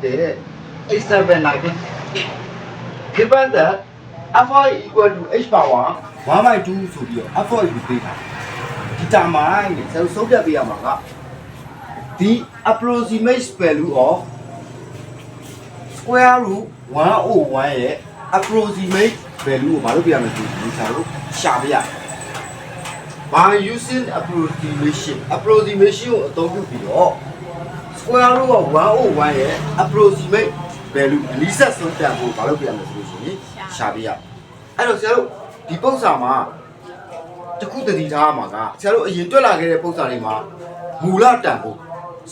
ဖြစ်တဲ့ h7 လိုက်တယ် given that f4 equal to h power 1/2ဆိုပြီးတော့ f4 ကိုပေးတာဒီတာမိုင်းနဲ့ကျွန်တော်ဆုံးဖြတ်ပေးရမှာက the approximate value of square root 101ရဲ့ approximate value ကိုမလုပ်ပြရမယ်ဆိုရင်ကျွန်တော်တို့ရှာပြရတယ် by using approximation approximation ကိုအသုံးပြုပြီးတော့ square root of 101ရဲ့ approximate value အနီးစပ်ဆုံးတန်ဖို့မလုပ်ပြရမယ်ဆိုလို့ရှိရင်ရှာပြရအဲ့တော့ဆရာတို့ဒီပုံစံမှာတစ်ခုတတိထားမှာကဆရာတို့အရင်တွက်လာခဲ့တဲ့ပုံစံတွေမှာမူလတန်ဖို့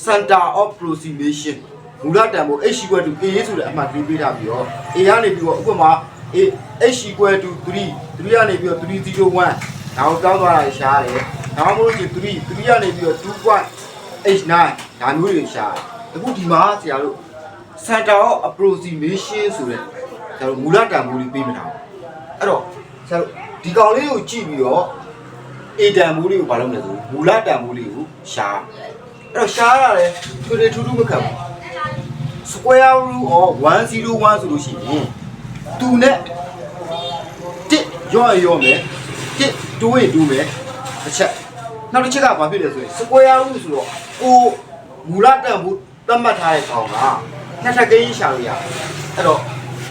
center of approximation မူလတန်ဖို့ h equal to a ဆိုတဲ့အမှတ်လေးပေးထားပြီးတော့ a ကနေပြီးတော့ဥပမာ a h equal to 3 3ကနေပြီးတော့301ဒါကိုတောင်းသွားတာရှားတယ်ဒါမှမဟုတ်ရင်3 3ကနေပြီးတော့ 2.h9 ဒါမျိုးတွေရှားတယ်အခုဒီမှာဆရာတို့ center of approximation ဆိုတဲ့ဆရာတို့မူလတန်ဖိုးလေးပေးမထားဘူးအဲ့တော့ဆရာတို့ဒီကောင်လေးကိုကြည့်ပြီးတော့ a တန်ဖိုးလေးကိုဘာလုပ်မလဲဆိုမူလတန်ဖိုးလေးကိုရှားအဲ့တော့ရှားရတယ်ထွေထွေထူးထူးမခံဘူး square root of 101ဆိုလို့ရှိရင်သူနဲ့တစ်ရော့ရင်ရော့မယ်တစ်တိုးရင်တိုးမယ်တစ်ချက်နောက်တစ်ချက်ကဘာဖြစ်လဲဆိုရင် square root ဆိုတော့ကို မူလတန်ဖို့သတ်မှတ်ထားတဲ့ကောင်ကနှစ်ထပ်ကိန်းရှာလို့ရတယ်အဲ့တော့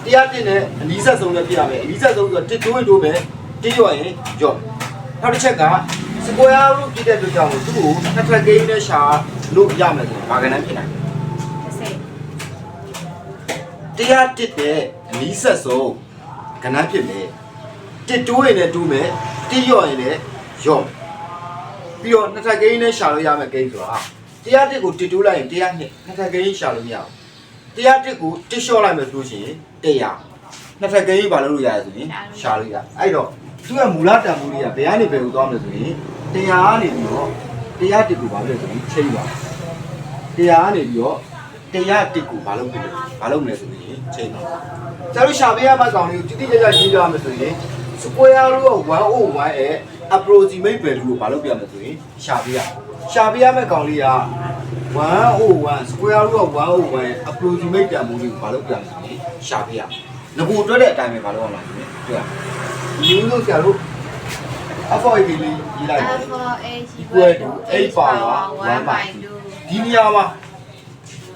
တရားတင်နဲ့အနီးဆက်ဆုံးနဲ့ပြရမယ်အနီးဆက်ဆုံးဆိုတော့တစ်တိုးရင်တိုးမယ်တစ်ရော့ရင်ရော့နောက်တစ်ချက်က square root ဖြစ်တဲ့အတွက်ကြောင့်မို့သူ့ကိုနှစ်ထပ်ကိန်းနဲ့ရှာလို့ရမယ်ဆိုရင်ဘာကဏ္ဍဖြစ်နိုင်လဲတရားတစ်တဲ့အနီးဆက်ဆုံးကဏ္ဍဖြစ်မယ်တစ်တိုးရင်လည်းတိုးမယ်တစ်ရော့ရင်လည်းရော့မယ်ပြီးတော့နှစ်ထပ်ကိန်းနဲ့ရှာလို့ရမယ်ကိန်းဆိုတာ တရားတစ်ကိုတစ်တိုးလိုက်ရင်တရားနှစ်နှစ်ထပ်ကိန်းရှာလို့မရဘူးတရားတစ်ကိုတစ်လျှော့လိုက်မယ်ဆိုလို့ရှိရင်တရားနှစ်ထပ်ကိန်းဘာလုပ်လို့ရလဲဆိုရင်ရှာလို့ရအဲ့တော့သူကမူလတန်ဖိုးလေးကဘယ်ကနေဘယ်ကိုသွားမလဲဆိုရင်တရားကနေပြီးတော့တရားတစ်ကိုဘာလို့လဲဆိုရင်ချိန်ပါတရားကနေပြီးတော့တရားတစ်ကိုမလုပ်ဘူးမလုပ်မယ်ဆိုရင်ချိန်ပါကျတို့ရှာပေးရမယ့်ကောင်လေးကိုတိတိကျကျရေးပြရမယ်ဆိုရင် square root of 101ရဲ့ approximate value ကိုမလုပ်ပြရမယ်ဆိုရင်ရှာပေးရရှာပေးရမယ့်ကောင်လေးက101 square root of 101ရဲ့ approximate တန်ဖိုးလေးကိုမလုပ်ပြရမယ်ဆိုရင်ရှာပေးရငကိုတွက်တဲ့အတိုင်းပဲမလုပ်ရမှာဆိုရင်တွေ့ရဒီလိုလို့ဆရာတို့ f4 လေးရေးလိုက်တယ် equal to 8 power 1 by 2ဒီနေရာမှာ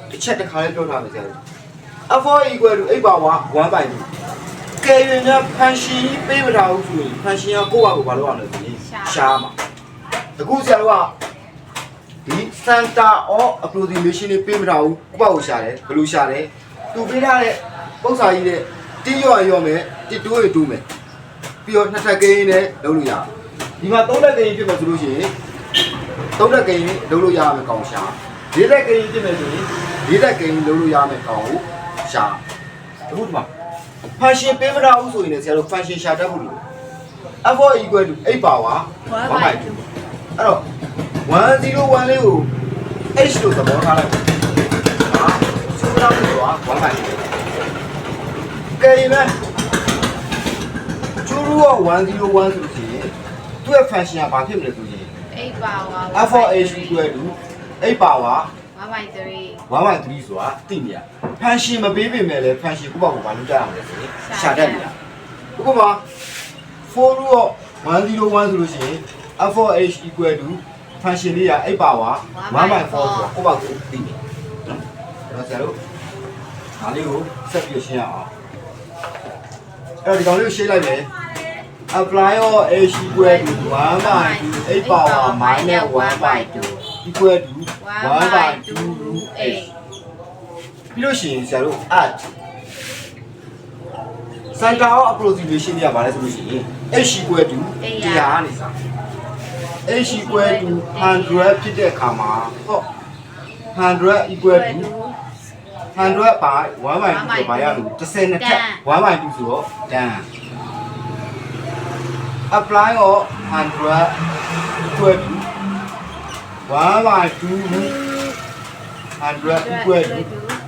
တစ်ချက်တစ်ခါလေးပြောထားမယ်ဆရာတို့ f4 equal to 8 power 1 by 2 ကဲရင်ကဖန်ရှင်ကြီးပေးမထားဘူးဆိုရင်ဖန်ရှင်ကကိုယ့်ဘာကိုဘာလုပ်ရမလဲဆိုရင်ရှားမှာအခုဆရာတို့ကဒီ center of approximation လေးပေးမထားဘူးကိုယ့်ဘာကိုရှာတယ်ဘယ်လိုရှာတယ်သူပေးထားတဲ့ပုံစံကြီးနဲ့တင်းရော့ရော့မယ်တစ်တိုးရတိုးမယ်ပြီးတော့နှစ်ထပ်ကိန်းနဲ့လုပ်လို့ရတယ်ဒီမှာသုံးထပ်ကိန်းဖြစ်မယ်ဆိုလို့ရှိရင်သုံးသက်ကိန်းလုံးလို့ရမယ်ကောင်ရှာလေးသက်ကိန်းပြင်မယ်ဆိုရင်လေးသက်ကိန်းလုံးလို့ရမယ်ကောင်ကိုရှာအခုဒီမှာ function ပေးမတော့ဘူးဆိုရင်လည်းဆရာတို့ function ရှာတတ်ဖို့လို f equal to 8ပါဝါ1 by 2အဲ့တော့101လေးကို h လို့သဘောထားလိုက်ဟာဆိုတော့ဒီက1 by 2ကဲဒီမဲ့ true က101ဆိုရင်သူ့ရဲ့ function ကဘာဖြစ်မလဲဆိုရင်8ပါဝါ f h equal to 8ပါဝါ 113 113ဆိုတာသိနေရဖန်ရှင်မပေးပေမဲ့လည်းဖန်ရှင်ကိုပေါ့ကိုဘာလို့ကြားရမလဲဆိုရင်ရှာတတ်နေတာဥပမာ4လို့101ဆိုလို့ရှိရင် f4h equal to ဖန်ရှင်လေးက8ပါဝါ1/4ဆိုတာကိုပေါ့ကိုသိနေနော်ဒါဆရာတို့ဒါလေးကိုဆက်ပြီးရှင်းရအောင်အဲ့တော့ဒီကောင်လေးကိုရှင်းလိုက်မယ် apply or h equal to 1 by 8 power minus 1 by 2 equal to 1 by 2 root h ပြီးလို့ရှိရင်ဆရာတို့ add center of approximation တွေကဘာလဲဆိုလို့ရှိရင် h equal to တရားနေစား h equal to 100ဖြစ်တဲ့အခါမှာဟော100 equal to 100 by 1 by 2ဆိုဘာရလို့30နဲ့ထက်1 by 2ဆိုတော့ dan apply or 100 equal to 1 by 2 root 100 equal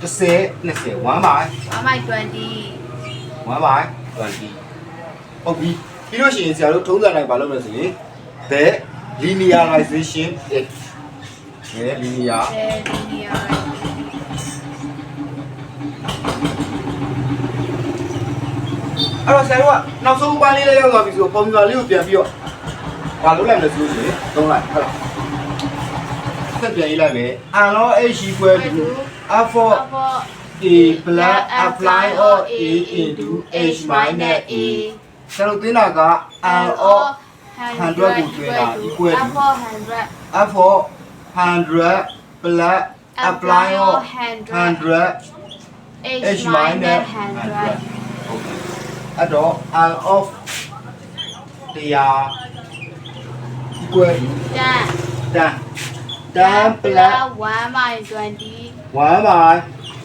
to 30 20 1 by 1 by 20 1 by 20ဟုတ်ပြီပြီးလို့ရှိရင်ဆရာတို့ထုံးစံတိုင်းမလုပ်လို့ဆိုရင် the linearization is the linear the linear အဲ့တော့ဆရာတို့ကနောက်ဆုံးပိုင်းလေးလေးရောက်သွားပြီဆိုပုံစံလေးကိုပြန်ပြီးတော့ဘာလုပ်လိုက်လဲဆိုလို့ရှိရင်သုံးလိုက်ဟုတ်လား ဆက်ပြန်ရေးလိုက်မယ် n log h equal to f for a plus apply or a into h minus a ဆရာတို့သိတာက n of 100ကိုတွေ့တာ equal to for 100 f for 100 plus apply or 100 h minus 100ဟုတ်ကဲ့အဲ့တော့ n of တရား equal to 10 10 10 plus 1 minus 20 1 by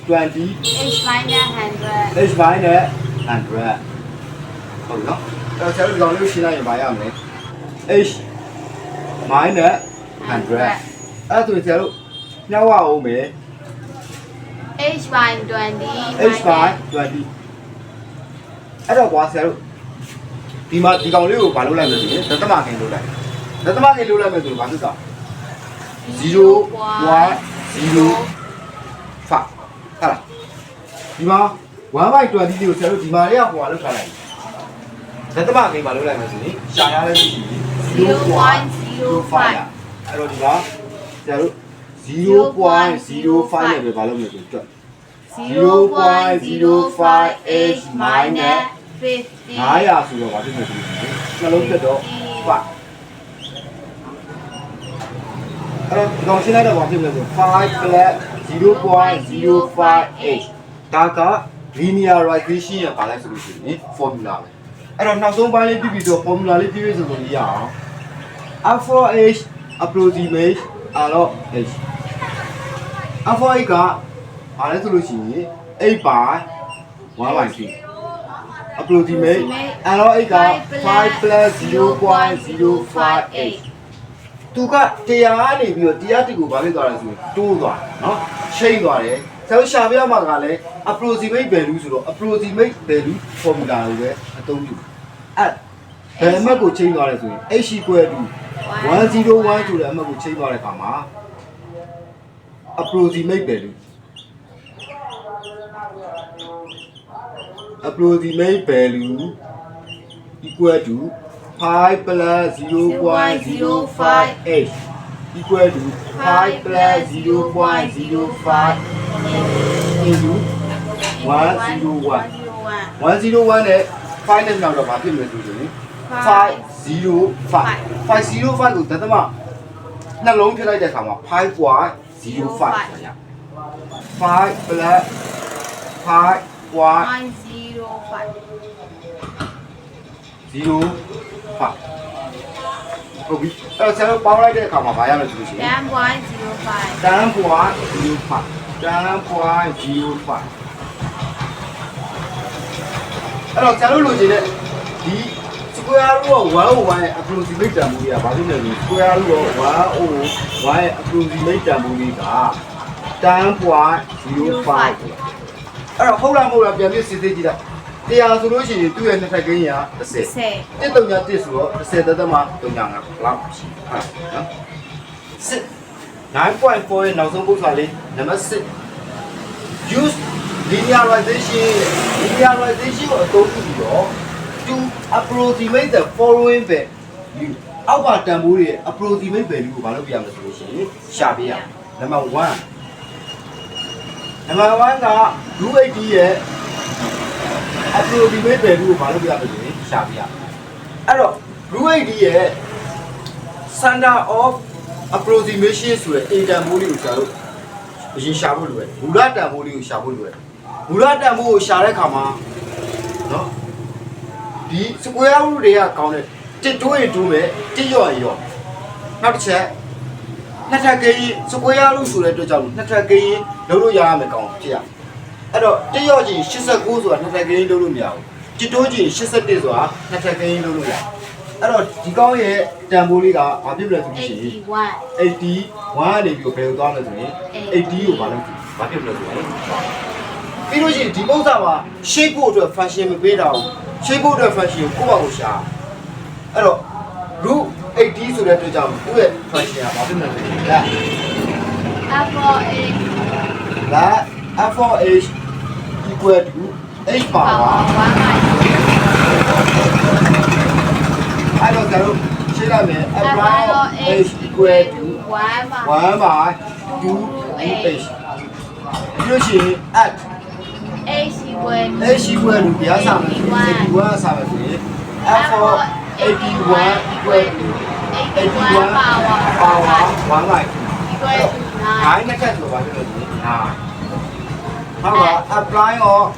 20 h minus 100 h minus 100ဟုတ်နော်အဲ့တော့ဆရာတို့ဒီကောင်လေးကိုရှင်းလိုက်ရင်မရမလဲ h minus 100အဲ့ဒါဆိုရင်ဆရာတို့ညှောက်ရအောင်မယ် h minus 20 h by 20အဲ့တော့ကွာဆရာတို့ဒီမှာဒီကောင်လေးကိုမလုပ်လိုက်လို့ဆိုရင်ဒသမခင်လုပ်လိုက်ဒသမခင်လုပ်လိုက်မယ်ဆိုရင်ဘာဖြစ်သွား 0.05ဟာလားဒီမှာ1/20ကိုဆရာတို့ဒီမှာလေးကဟိုကလောက်ထားလိုက်လက်သမကိန်းမှာလောက်လိုက်မယ်ဆိုရင်ရှာရလဲရှိပြီ0.05အဲ့တော့ဒီမှာဆရာတို့0.05နဲ့ပဲဘာလို့မလဲဆိုတော့ 0.05h minus 50 900ဆိုတော့ဘာဖြစ်မလဲဆိုတော့နှလုံးသက်တော့5 Nominal Five plus zero point zero five eight. 0.058ဒါက linearization ရပါလဲဆိုလို့ရှိရင် formula ပဲအဲ့တော့နောက်ဆုံးပိုင်းလေးပြပြီးတော့ formula လေးပြပြဆိုလို့ရအောင် alpha h approximate h alpha h ကဘာလဲဆိုလို့ရှိရင်8 by 1/3 approximate အဲ့တော့ h က5 0.058 သူကတရားကနေပြီးတော့တရားတစ်ကိုဘာဖြစ်သွားလဲဆိုရင်တိုးသွားတယ်နော်ချိန်သွားတယ်ဆရာတို့ရှာပြမှာကလည်း approximate value ဆိုတော့ approximate value formula ကိုပဲအသုံးပြုအဲ့ဘယ်အမှတ်ကိုချိန်သွားလဲဆိုရင် h equal to 101ဆိုတဲ့အမှတ်ကိုချိန်သွားတဲ့အခါမှာ approximate value approximate value equal to 5 plus 0.058 equal to 5 plus 0.05 into 101 101နဲ့5နဲ့နောက်တော့ဘာဖြစ်မလဲဆိုရင်505 505ကိုတသမနှလုံးဖြစ်လိုက်တဲ့အခါမှာ5.05ဆိုရ5 plus 5 905 0 5ဟုတ်ပြီအဲ့တော့ဆရာတို့ပေါင်းလိုက်တဲ့အခါမှာဘာရမလဲဆိုလို့ရှိရင်10.05 10 point 05 10 point 05အဲ့တော့ဆရာတို့လိုချင်တဲ့ဒီ square root of 101ရဲ့ approximate တန်ဖိုးကြီးကဘာဖြစ်လဲဆို square root of 101ရဲ့ approximate တန်ဖိုးကြီးက10 point 05အဲ့တော့ဟုတ်လားမဟုတ်လားပြန်ပြီးစစ်စစ်ကြည့်လိုက် တရားဆိုလို့ရှိရင်သူ့ရဲ့နှစ်ထပ်ကိန်းက30 10တစ်တုံညာတစ်ဆိုတော့30သက်သက်မှတုံညာငါလောက်ရှိဟာနော်စစ်9.4ရဲ့နောက်ဆုံးပုဒ်စာလေးနံပါတ်6 use linearization linearization ကိုအသုံးပြုပြီးတော့ to approximate the following value အောက်ပါတန်ဖိုးတွေရဲ့ approximate value ကိုမလုပ်ပြရမလို့ဆိုလို့ရှိရင်ရှာပြရနံပါတ်1နံပါတ်1က 280ရဲ့ approximate value ကိုမလုပ်ပြရမလို့ဆိုရင်ရှာပြရအဲ့တော့280ရဲ့ center of approximation ဆိုတဲ့ a တန်ဖိုးလေးကိုရှာလို့အရင်ရှာဖို့လိုတယ်မူလတန်ဖိုးလေးကိုရှာဖို့လိုတယ်မူလတန်ဖိုးကိုရှာတဲ့အခါမှာနော်ဒီ square root တွေကကောင်းတယ်တစ်တိုးရင်တိုးမယ်တစ်ရော့ရင်ရော့နောက်တစ်ချက်နှစ်ထပ်ကိန်း square root ဆိုတဲ့အတွက်ကြောင့်နှစ်ထပ်ကိန်းလုံးလို့ရရမယ်ကောင်းဖြစ်ရ အဲ့တော့တစ်ရော့ချင်း89ဆိုတာနှစ်ထပ်ကိန်းလုံးလို့မရဘူးတစ်တိုးချင်း81ဆိုတာနှစ်ထပ်ကိန်းလုံးလို့ရအဲ့တော့ဒီကောင်းရဲ့တန်ဖိုးလေးကဘာဖြစ်မလဲဆိုလို့ရှိရင်81 81ကနေပြီးတော့ဘယ်လိုသွားလဲဆိုရင်80ကိုဘာလို့ဘာဖြစ်မလဲဆိုရင်ပြီးလို့ရှိရင်ဒီပုံစံမှာ shape ဖို့အတွက် function မပေးတာဘူး shape ဖို့အတွက် function ကိုကိုယ့်ဘာကိုရှာအဲ့တော့ root 80ဆိုတဲ့အတွက်ကြောင့်သူ့ရဲ့ function ကဘာဖြစ်မလဲဆိုရင်ဒါ F for A ဒါ f4h equal to h power 1 by အဲ့တော့ကျွန်တော်ရှင်းလိုက်မယ် apply of h equal to 1 by 1 by 2 h ပြီးလို့ရှိရင် at h equal to h equal to တရားစာမယ်81စာမယ်ဆိုရင် f for 81 equal to 81 power 1 by 2 equal to 9 9နဲ့ကတ်ဆိုပါလို့ဒီ9 How about applying or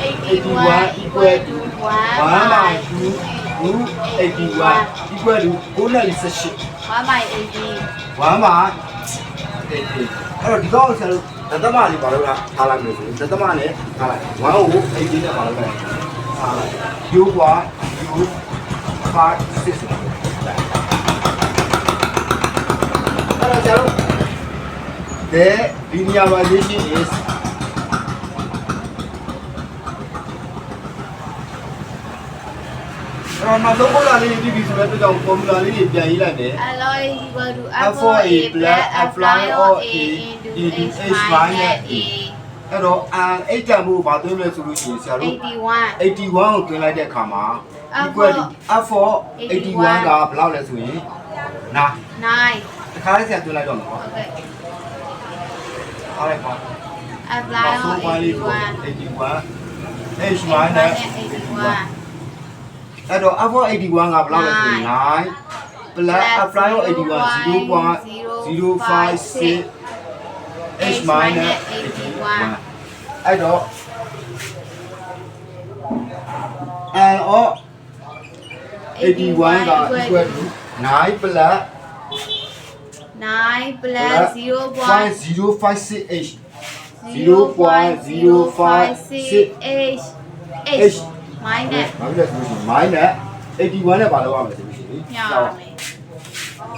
81 equal to 1 by 2 root 81 equal to 918 1 by 80 1 by 80အဲ့တော့ဒီကောင်ဆရာတို့ဒသမလေးပါလို့လားထားလိုက်လို့ဆိုဒသမနဲ့ထားလိုက်1ကို80နဲ့ပါလို့ထားလိုက်ယူကွာယူ5 6အဲ့တော့ဆရာတို့ The linearization is အဲ့တော့နောက်ဆုံးပုံစံလေးပြီးပြီဆိုတော့အတွက်ကြောင့် formula လေးတွေပြန်ရေးလိုက်မယ် alloy is equal to F for A plus F line or A into into h H minus minus a အဲ့တော့ n 8တန်ဖို့ဘာသွင်းလဲဆိုလို့ရှိရင်ဆရာတို့81 81ကိုတွင်းလိုက်တဲ့အခါမှာ F equal to f for 81 81ကဘယ်လောက်လဲဆိုရင်နာ9တခါလေးဆရာတွင်းလိုက်တော့မှာပေါ့ okay အားလိုက်ပါ apply နောက်ဆုံး on ပိုင်းလေးကို81 81 h minus 81 အဲ့တော့ f for 81ကဘယ်လောက်လဲဆိုရင်9 plus f line of 81 0.056 h minus 81အဲ့တော့ and of 81က equal to 9 plus 9 plus 0.056 0.056h 0.056 h minus ဘာဖြစ်လဲဆိုလို့ရှိရင် minus 81နဲ့ဘာလုပ်ရမလဲဆိုလို့ရှိရင်ညောင်းမယ်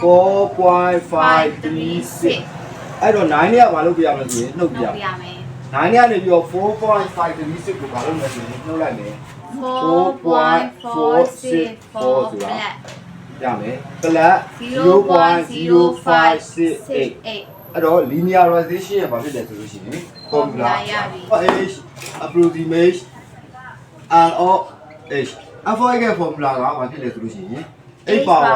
4.536အဲ့တော့9နဲ့ကဘာလုပ်ပြရမလဲဆိုရင်နှုတ်ပြနှုတ်ရပြမယ်မယ်9နဲ့ကနေပြီးတော့4.536ကိုဘာလုပ်မလဲဆိုရင်နှုတ်လိုက်မယ်4.464 plus ရမယ် plus 0.056 0.056အဲ့တော့ linearization ရပါဖြစ်တယ်ဆိုလို့ရှိရင် formula ရပြီ h approximate and of h f ရဲ့ formula ကဘာဖြစ်လဲဆိုလို့ရှိရင် 8 power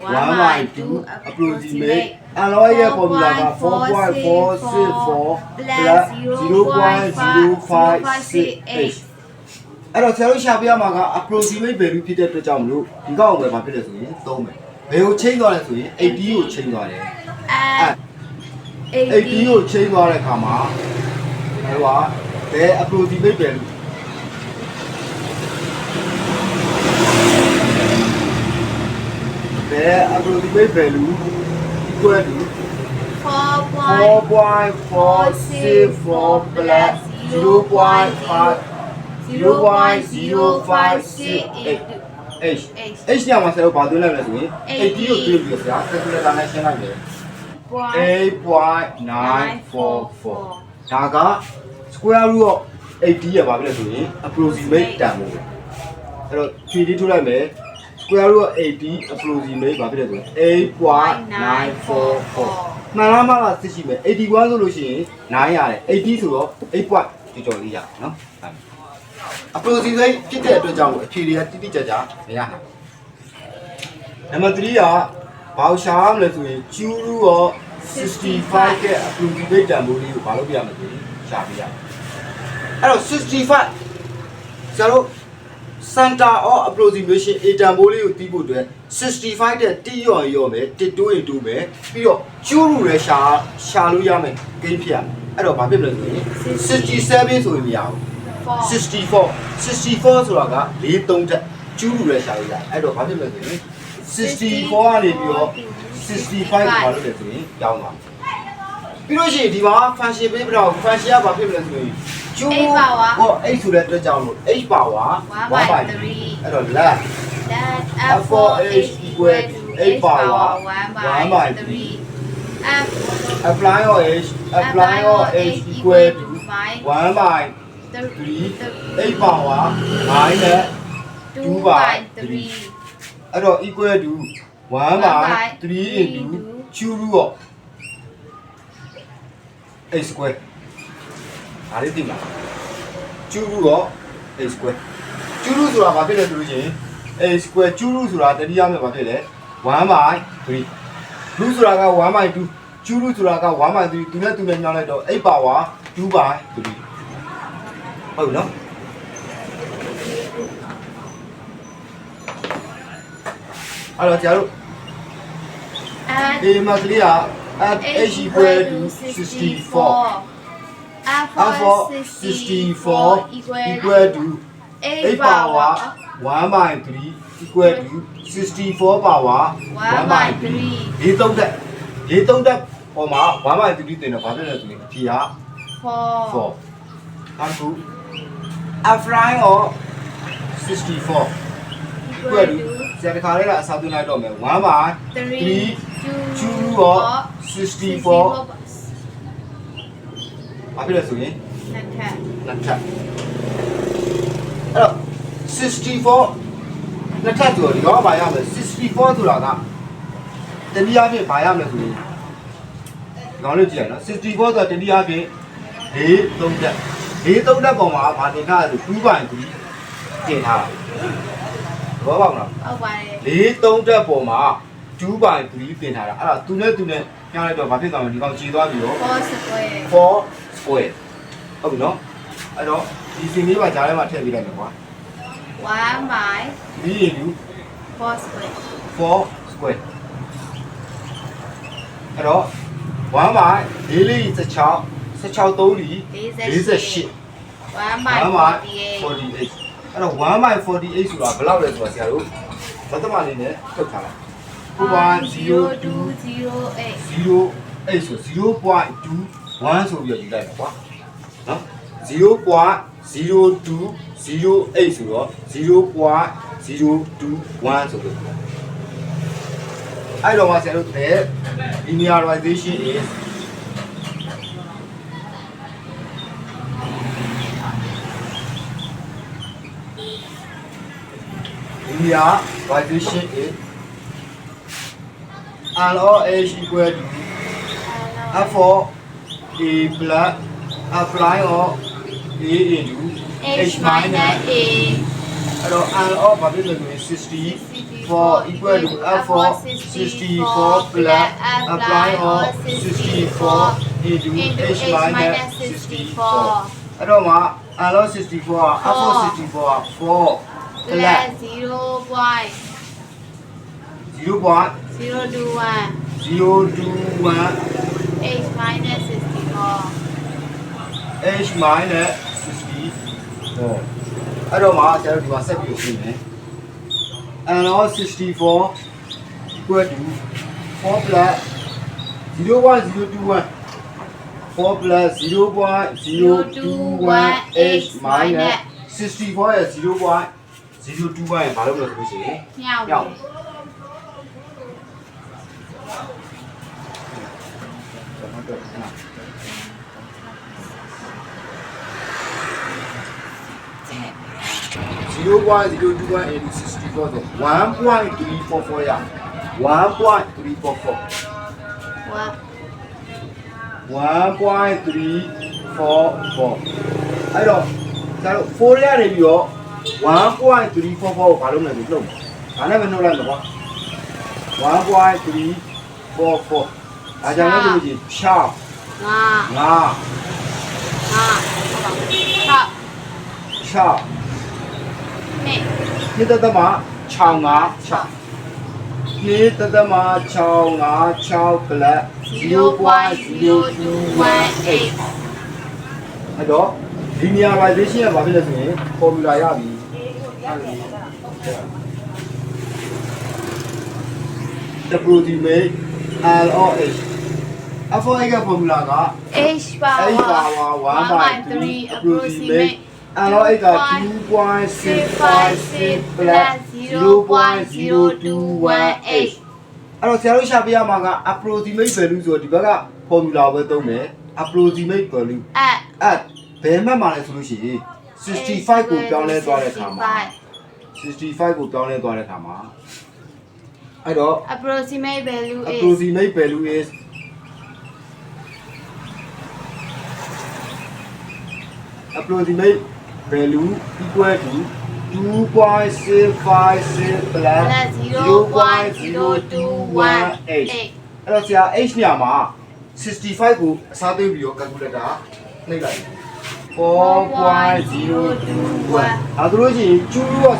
1 by 2 approximate and of ရဲ့ formula က4.464 plus 0.056 h အဲ့တော့ဆရာတို့ရှာပြရမှာက approximate value ဖြစ်တဲ့အတွက်ကြောင့်မလို့ဒီကောက်အောင်ပဲဘာဖြစ်လဲဆိုရင်သုံးမယ်ဘယ်ကိုချိန်သွားလဲဆိုရင်80ကိုချိန်သွားတယ် and 80ကိုချိန်သွားတဲ့အခါမှာဟိုက the approximate value တဲ့ approximate value equal to 4.464 plus 0.5 0.056 h h ညမှာဆရာတို့ဘာသွင်းလိုက်လဲဆိုရင် 80ကိုသွင်းပြီးတော့ဆရာ calculator နဲ့ရှင်းလိုက်တယ်8.944ဒါက square root of 80ရပါပြီလေဆိုရင် approximate တန်ဖို့ပဲအဲ့တော့ဖြည့်လေးထုတ်လိုက်မယ် square root of 80 approximate ဘာဖြစ်လဲဆိုရင်8.944မှန်လားမှန်လားသိရှိမယ်81ဆိုလို့ရှိရင်9ရတယ်80ဆိုတော့8 point ကျော်ကျော်လေးရတယ်နော် approximate ဖြစ်တဲ့အတွက်ကြောင့်အဖြေတွေကတိတိကျကျမရနိုင်နံပါတ်3ကဘာလို့ရှာရမလဲဆိုရင် Q root of 65ရဲ့ approximate တန်ဖိုးလေးကိုဘာလို့ပြရမလဲဆိုရင်ရှာပြရမယ်အဲ့တော့65ကျတော့ center of approximation a တန်ဖိုးလေးကိုတီးဖို့အတွက်65တဲ့တီးရော်ရော်မယ်တစ်တိုးရင်တိုးမယ်ပြီးတော့ကျူးရူလည်းရှာရှာလို့ရမယ်ဂိမ်းဖြစ်ရမယ်အဲ့တော့ဘာဖြစ်မလဲဆိုရင်67ဆိုရင်မရဘူး64 64ဆိုတာက43တက်ကျူးလူလည်းရှာလို့ရတယ်အဲ့တော့ဘာဖြစ်မလဲဆိုရင်64ကနေပြီးတော့65ကိုဘာလုပ်လဲဆိုရင်ရောင်းပါပြီးလို့ရှိရင်ဒီမှာ function ပေးပြတော့ function ကဘာဖြစ်မလဲဆိုရင် ကျူး 8 power ဟော8ဆိုတဲ့အတွက်ကြောင့်လို့8 power 1 by 1 by 3 အဲ့တော့ left that F for H equal to 8 power 1 by 3 F apply or h apply or h equal to 1 by 3 8 power 9နဲ့ 2 by 3 အဲ့တော့ equal to 1 by 3 into q root of h square ဒါလေးသိမလားကျူးရုရော a square ကျူးရုဆိုတာဘာဖြစ်လဲဆိုလို့ရှိရင် a square ကျူးရုဆိုတာတတိယမဲ့ဘာဖြစ်လဲ1 by 3လူဆိုတာက1 by 2ကျူးရုဆိုတာက1 by 3သူနဲ့သူနဲ့ညှောင်းလိုက်တော့8 power 2 by 3ဟုတ်ပြီနော်အဲ့တော့ကျားတို့ at ဒီမှာကလေးက at h equal to 64 F F for 64 equal equal to 8 8 power 1 by 3 equal to 64 power 1 by 3ဒီသုံးတက်ဒီသုံးတက်ပေါ်မှာ1 by 3တင်တော့ဘာဖြစ်လဲဆိုရင်အဖြေက4 4နောက်တစ်ခု f line of 64 equal to ဇာတ်ခါလေးကအစားသွင်းလိုက်တော့မယ်1 by 3 2 2 of 64 ဘာဖြစ်လဲဆိုရင်နှစ်ထပ်နှစ်ထပ်အဲ့တော့64နှစ်ထပ်ဆိုတော့ဒီတော့ဘာရမလဲ64ဆိုတာကတနည်းအားဖြင့်ဘာရမလဲဆိုရင်ဒီကောင်လေးကြည့်ရနော်64ဆိုတာတနည်းအားဖြင့်၄၃တက်၄၃တက်ပုံမှာဘာတင်ထားလဲဆို2 by 3တင်ထားတာဘောပေါက်လားဟုတ်ပါတယ်၄၃တက်ပုံမှာ2 by 3တင်ထားတာအဲ့ဒါသူနဲ့သူနဲ့ညှောင်းလိုက်တော့ဘာဖြစ်သွားမလဲဒီကောင်ခြေသွားပြီးတော့4 square 4 ပွဲဟုတ်ပြီနော်အဲ့တော့ဒီစင်လေးပါကြားထဲမှာထည့်ပေးလိုက်မယ်ကွာ one by BU four square 4 square အဲ့တော့1 by 4လေး16 16 3လီ48 1 by 48အဲ့တော့1 by 48ဆိုတာဘယ်လောက်လဲဆိုတာဆရာတို့ဘတ်တမလေးနဲ့ထုတ်ထားလိုက်0.028 0.8ဆို0.2 1ဆိုပြီးတော့ယူလိုက်ပါကွာနော်0.0208ဆိုတော့0.021ဆိုလို့အဲ့တော့မှဆရာတို့တဲ့ linearization is linearization is LOH equal to F4 A plus F line of A into H minus A အဲ့တော့ L of ဘာဖြစ်လဲဆိုရင်64 equal to F for 64 plus F line of 64 into H minus 64အဲ့တော့မှာ L of 64က F for 64က4 plus plus 0 point 0.021 021 H minus 64 H minus 60ဟောအဲ့တော့မှကျွန်တော်ဒီမှာဆက်ပြီးရှင်းမယ် and all 64 equal to 4 plus 0.021 4 plus 0.021 h minus 64ရဲ့0.021ရဲ့ဘာလို့လဲဆိုလို့ရှိရင်ညောင်းကျွန်တော်တို့ zero one zero 1.344 one eight six three four four one point three four four review one point three four four kalau nak belum I never know lah nama နှစ်သက်သမ6 5 6နှစ်သက်သမ6 5 6 plus 0.021အဲ့တော့ linearization ကဘာဖြစ်လဲဆိုရင် formula ရပြီ။ the approximate L of H F of H က formula က H power 8 power 1 by 3 approximate L of H က2.656 plus 0.021 H အဲ့တော့ဆရာတို့ရှာပြရမှာက approximate value ဆိုတော့ဒီဘက်က formula ကိုပဲသုံးမယ် approximate value at အဲ့ဘယ်မှတ်မှာလဲဆိုလို့ရှိရင်65ကိုပြောင်းလဲသွားတဲ့အခါမှာ65ကိုပြောင်းလဲသွားတဲ့အခါမှာအဲ့တော့ approximate value is approximate value is approximate value equal to 2.656 plus 0.0218အဲ့တော့ဆရာ h ညမှာ65ကိုအစားသွင်းပြီးတော့ calculator နှိပ်လိုက်4.021အဲဒါလို့ရှိရင်ကျူးရော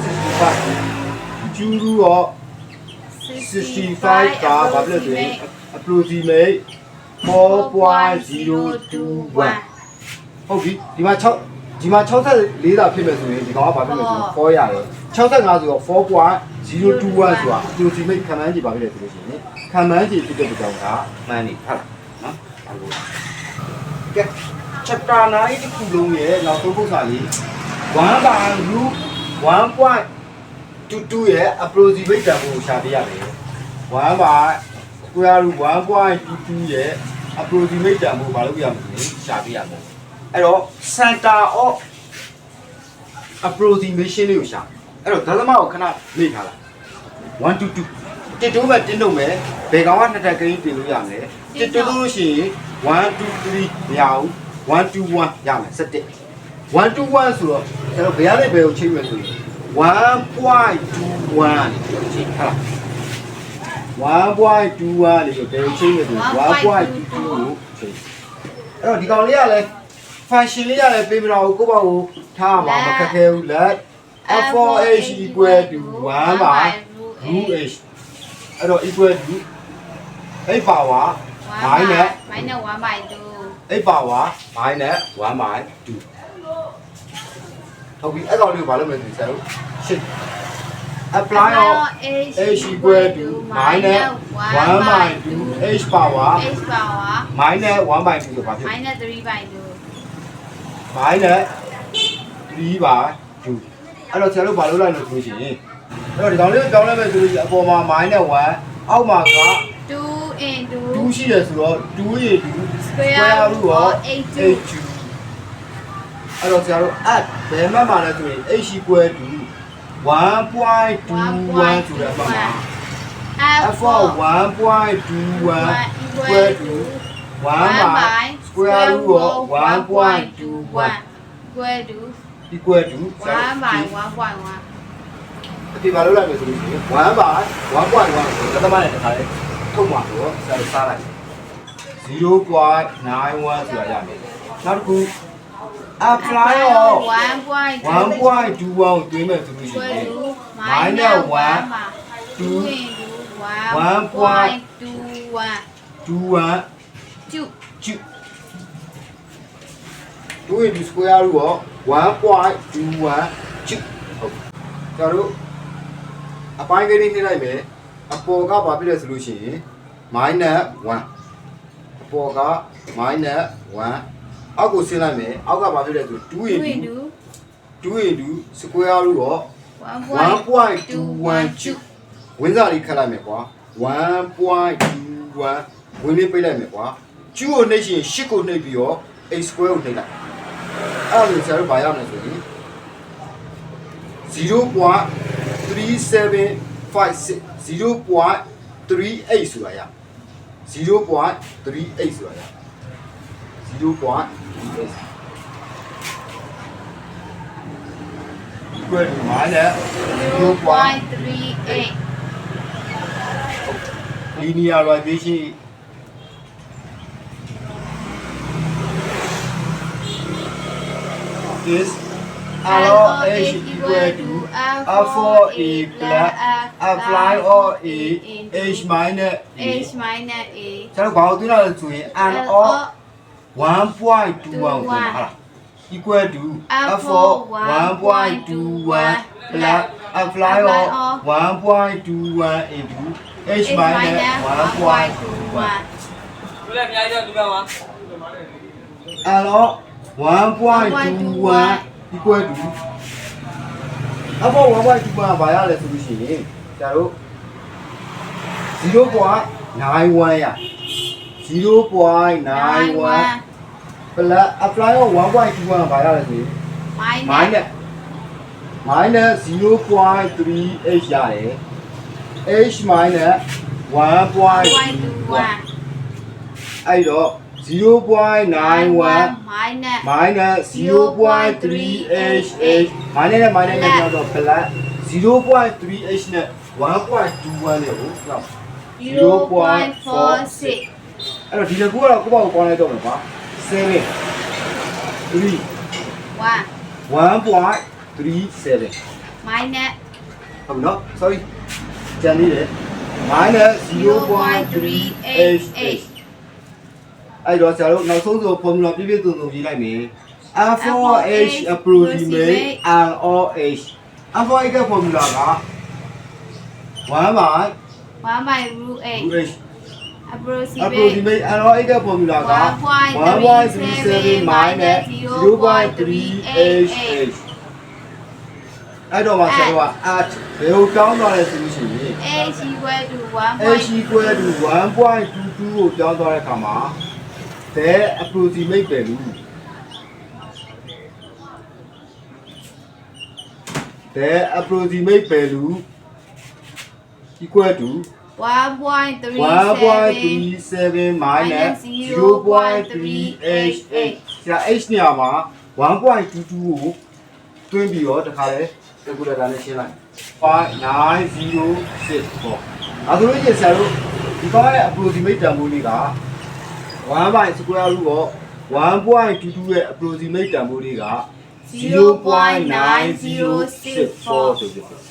65ကျူးရော65ကဘာဖြစ်လဲဆိုရင် approximate 4.021ဟုတ်ပြီဒီမှာ6 ဒီမှာ64တာဖြစ်မယ်ဆိုရင်ဒီကောင်ကဘာဖြစ်လဲဆိုရင်4ရတယ်65ဆိုတော့4.021ဆိုတာ approximate ခံမှန်းကြည့်ပါဖြစ်လဲဆိုလို့ရှိရင်ခံမှန်းကြည့်ဖြစ်တဲ့ကြောင်ကမှန်းနေဟုတ်လားနော်ကဲ chapter 9တစ်ခုလုံးရဲ့နောက်ဆုံးပုဒ်စာလေး1 by root 1.22ရဲ့ approximate တန်ဖိုးကိုရှာပြရမယ်1 by square root 1.22ရဲ့ approximate တန်ဖိုးဘာလို့ပြရမလဲရှာပြရမယ် အဲ့တော့ center of approximation လေးကိုရှာအဲ့တော့ဒသမကိုခဏလေ့ထားလိုက်1 2 2တစ်တိုးပဲတင်းတော့မယ်ဘယ်ကောင်ကနှစ်ထပ်ကိန်းပြင်လို့ရမလဲတစ်တိုးလို့ရှိရင်1 2 3မရဘူး1 2 1ရမယ်7 1 to 1ဆိုတော့ကျွန်တော်ဘယ်ရတဲ့ဘယ်ကိုချိန်မယ်ဆိုရင်1.21လို့ချိန်ဟာ1.21လေးကိုဘယ်ကိုချိန်မယ်ဆိုရင်1.22ကိုချိန်အဲ့တော့ဒီကောင်လေးကလည်း function လေးကလည်းပေးပြတော့ကိုယ့်ဘာကိုထားမှာမခက်ခဲဘူးလက် f4h equal to 1 by root h အဲ့တော့ equal to 8 power minus minus 1 by 2 8 power minus 1 by 2ဟုတ်ပြီအဲ့ကောင်လေးကိုဘာလုပ်မလဲဆိုဆရာတို့ရှင်း apply of h equal to minus 1 by 2 h power h power minus 1 by 2ဆိုဘာဖြစ်လဲ minus 3 by 2 minus 3 by 2အဲ့တော့ဆရာတို့ဘာလုပ်လိုက်လို့ဆိုလို့ရှိရင်အဲ့တော့ဒီကောင်လေးကိုကြောင်းလိုက်မယ်ဆိုလို့ရှိရင်အပေါ်မှာ minus 1အောက်မှာက2 into 2ရှိတယ်ဆိုတော့2ရေ2 square root of 82 82အဲ့တော့ဆရာတို့ add ဘယ်မှတ်မှာလဲဆိုရင် h equal to 1.21ဆိုတဲ့အမှတ်မှာ f4 1.21 equal to 1 by square root of 1.21 equal to equal to 1 by 1.1ဒီဘာလို့လိုက်မယ်ဆိုလို့ရှိရင်1 by 1.1ဆိုတော့တသမနဲ့တစ်ခါလေးထုတ်မှာဆိုတော့ဆရာတို့စားလိုက်0.91ဆိုတာရမယ်နောက်တစ်ခု apply of 1.21ကိုတွင်းမယ်ဆိုလို့ရှိရင် minus 1 2 into 1.21 21 2 2 2 into square root of 1.21 2ဟုတ်ကျတော့အပိုင်းကလေးနှိမ့်လိုက်မယ်အပေါ်ကဘာဖြစ်လဲဆိုလို့ရှိရင် minus 1အပေါ်က minus 1အောက်ကိုဆင်းလိုက်မယ်အောက်ကဘာဖြစ်လဲဆို2 2 into into 2 into square root of 1.212ဝင်းစားလေးခတ်လိုက်မယ်ကွာ1.21ဝင်းလေးပိတ်လိုက်မယ်ကွာကျူကိုနှိပ်ရှင်8ကိုနှိပ်ပြီးတော့ x square ကိုနှိပ်လိုက် အဲ့ဒါလို့ဆရာတို့ဘာရမလဲဆိုရင်0.3756 0.38ဆိုတာရ0.38ဆိုတာရ0.38 equal to minus 0.38 0.38 linearization is allow h equal to f4a plus apply or a h minus a h minus a ကျွန်တော်ဘာလို့ပြောရလဲဆိုရင် and of 1.21ကိုဟာလား equal to f4 1.21 plus apply or 1.21 into h minus 1.21လူလည်းအများကြီးတော့လူပဲပါ and of 1.21 equal to f4 1.21ဘာရလဲဆိုလို့ရှိရင်ကျတို့0.91ရ0.91 plus apply or 1.21ဘာရလဲဆိုရင် minus minus 0.3h ရတယ် h minus 1.21 1.21အဲ့တော့ 0.91 minus minus 0.3h minus နဲ့ minus နဲ့ပြောတော့ plus 0.3h နဲ့1.21နဲ့ဟုတ်နော် 0.46 အဲ့တော့ဒီတစ်ခုကတော့ကိုယ့်ဘာကိုပေါင်းလိုက်တော့မှာပါ7 3 1 1.37 minus ဟုတ်ပြီနော် sorry ကျန်သေးတယ် minus 0.3h အဲ့တော့ဆရာတို့နောက်ဆုံးဆို formula ပြည့်ပြည့်စုံစုံရေးလိုက်မယ် F4H approximate and OH F4H က formula က1 by 1 by root 8 2H approximate approximate and OH က formula က1.37 minus 0.3H အဲ့တော့မှဆရာတို့က at ဘယ်ကိုတောင်းသွားလဲဆိုလို့ရှိရင် h equal to 1 h equal to 1.22ကိုပြောင်းသွားတဲ့အခါမှာ the approximate value the approximate value equal to 1.37 1.37 minus 0.3h ဆရာ h နေရာမှာ1.22ကိုတွင်းပြီးတော့တခါလဲ calculator နဲ့ရှင်းလိုက်5906ပေါ့အဲဒါဆိုလို့ရှိရင်ဆရာတို့ဒီကောင်းရဲ့ approximate တန်ဖိုးလေးက 1 by square root of 1.22ရဲ့ approximate တန်ဖိုးလေးက0.9064ဆိုဖြစ်တယ်